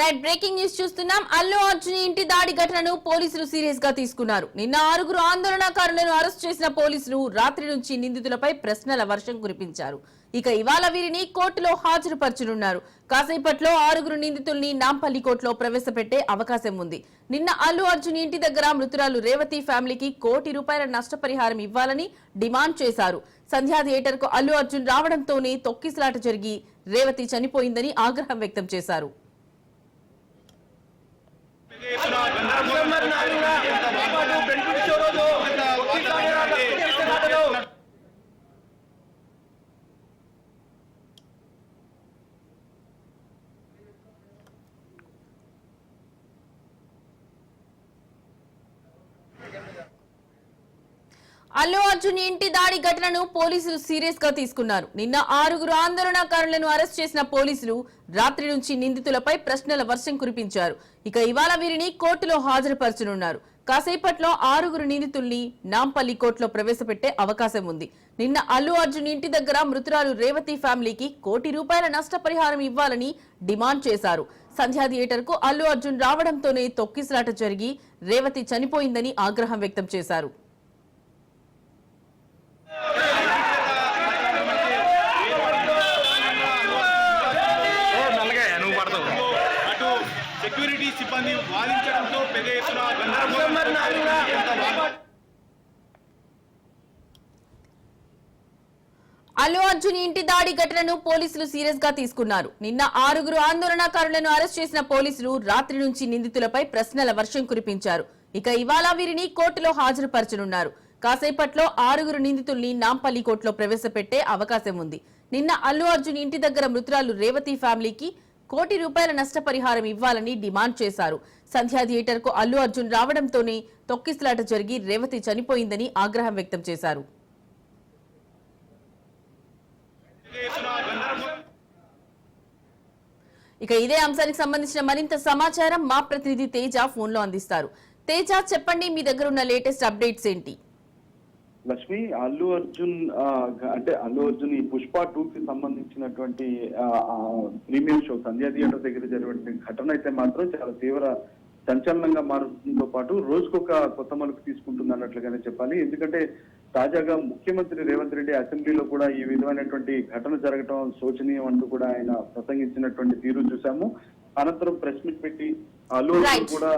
Right breaking news చూస్తున్నాం. అల్లు అర్జున్ ఇంటి దాడి ఘటనను పోలీసులు సీరియస్గా తీసుకున్నారు. నిన్న ఆరుగురు ఆందోళనకారులను అరెస్ట్ చేసిన పోలీసులు రాత్రి నుంచి నిందితులపై ప్రశ్నల వర్షం కురిపించారు. ఇక ఇవాళ వీరిని కోర్టులో హాజరుపరచనున్నారు. కాసేపట్లో ఆరుగురు నిందితుల్ని నాంపల్లి కోర్టులో ప్రవేశపెట్టే అవకాశం ఉంది. నిన్న అల్లు అర్జున్ ఇంటి దగ్గర మృతురాలు రేవతి ఫ్యామిలీకి కోటి రూపాయల నష్టపరిహారం ఇవ్వాలని డిమాండ్ చేశారు. సంధ్యా థియేటర్కు అల్లు అర్జున్ రావడంతోనే తొక్కిసలాట జరిగి రేవతి చనిపోయిందని ఆగ్రహం వ్యక్తం చేశారు. అల్లు అర్జున్ ఇంటి దాడి ఘటనను పోలీసులు సీరియస్గా తీసుకున్నారు. నిన్న ఆరుగురు ఆందోళనకారులను అరెస్ట్ చేసిన పోలీసులు రాత్రి నుంచి నిందితులపై ప్రశ్నల వర్షం కురిపించారు. ఇక ఇవాళ వీరిని కోర్టులో హాజరుపరచనున్నారు. కాసేపట్లో ఆరుగురు నిందితుల్ని నాంపల్లి కోర్టులో ప్రవేశపెట్టే అవకాశం ఉంది. నిన్న అల్లు అర్జున్ ఇంటి దగ్గర మృతురాలు రేవతి ఫ్యామిలీకి కోటి రూపాయల నష్టపరిహారం ఇవ్వాలని డిమాండ్ చేశారు. సంధ్యా థియేటర్కు అల్లు అర్జున్ రావడంతోనే తొక్కిసలాట జరిగి రేవతి చనిపోయిందని ఆగ్రహం వ్యక్తం చేశారు. సిబ్బంది వాదించడంతో పెద్ద ఎత్తున గందరగోళం అల్లు అర్జున్ ఇంటి దాడి ఘటనను పోలీసులు సీరియస్గా తీసుకున్నారు. నిన్న ఆరుగురు ఆందోళనకారులను అరెస్ట్ చేసిన పోలీసులు రాత్రి నుంచి నిందితులపై ప్రశ్నల వర్షం కురిపించారు. ఇక ఇవాళ వీరిని కోర్టులో హాజరుపరచనున్నారు. కాసేపట్లో ఆరుగురు నిందితుల్ని నాంపల్లి కోర్టులో ప్రవేశపెట్టే అవకాశం ఉంది. నిన్న అల్లు అర్జున్ ఇంటి దగ్గర మృతురాలు రేవతి ఫ్యామిలీకి కోటి రూపాయల నష్టపరిహారం ఇవ్వాలని డిమాండ్ చేశారు. సంధ్యా థియేటర్కు అల్లు అర్జున్ రావడంతోనే తొక్కిసలాట జరిగి రేవతి చనిపోయిందని ఆగ్రహం వ్యక్తం చేశారు. ఇక ఇదే అంశానికి సంబంధించిన మరింత సమాచారం మా ప్రతినిధి తేజ ఫోన్లో అందిస్తారు. తేజ చెప్పండి మీ దగ్గర ఉన్న లేటెస్ట్ అప్డేట్స్ ఏంటి? లక్ష్మి అల్లు అర్జున్ అంటే అల్లు అర్జున్ ఈ పుష్ప టూ కి సంబంధించినటువంటి ప్రీమియర్ షో సంధ్యా థియేటర్ దగ్గర జరిగిన ఘటన అయితే మాత్రం చాలా తీవ్ర సంచలనంగా మారుతుందో పాటు రోజుకొక కొత్త మలుపు తీసుకుంటుంది అన్నట్లుగానే చెప్పాలి ఎందుకంటే తాజాగా ముఖ్యమంత్రి రేవంత్ రెడ్డి అసెంబ్లీలో కూడా ఈ విధమైనటువంటి ఘటన జరగటం శోచనీయం అంటూ కూడా ఆయన ప్రసంగించినటువంటి తీరు చూసాము అనంతరం ప్రెస్ మీట్ పెట్టి అల్లు. కూడా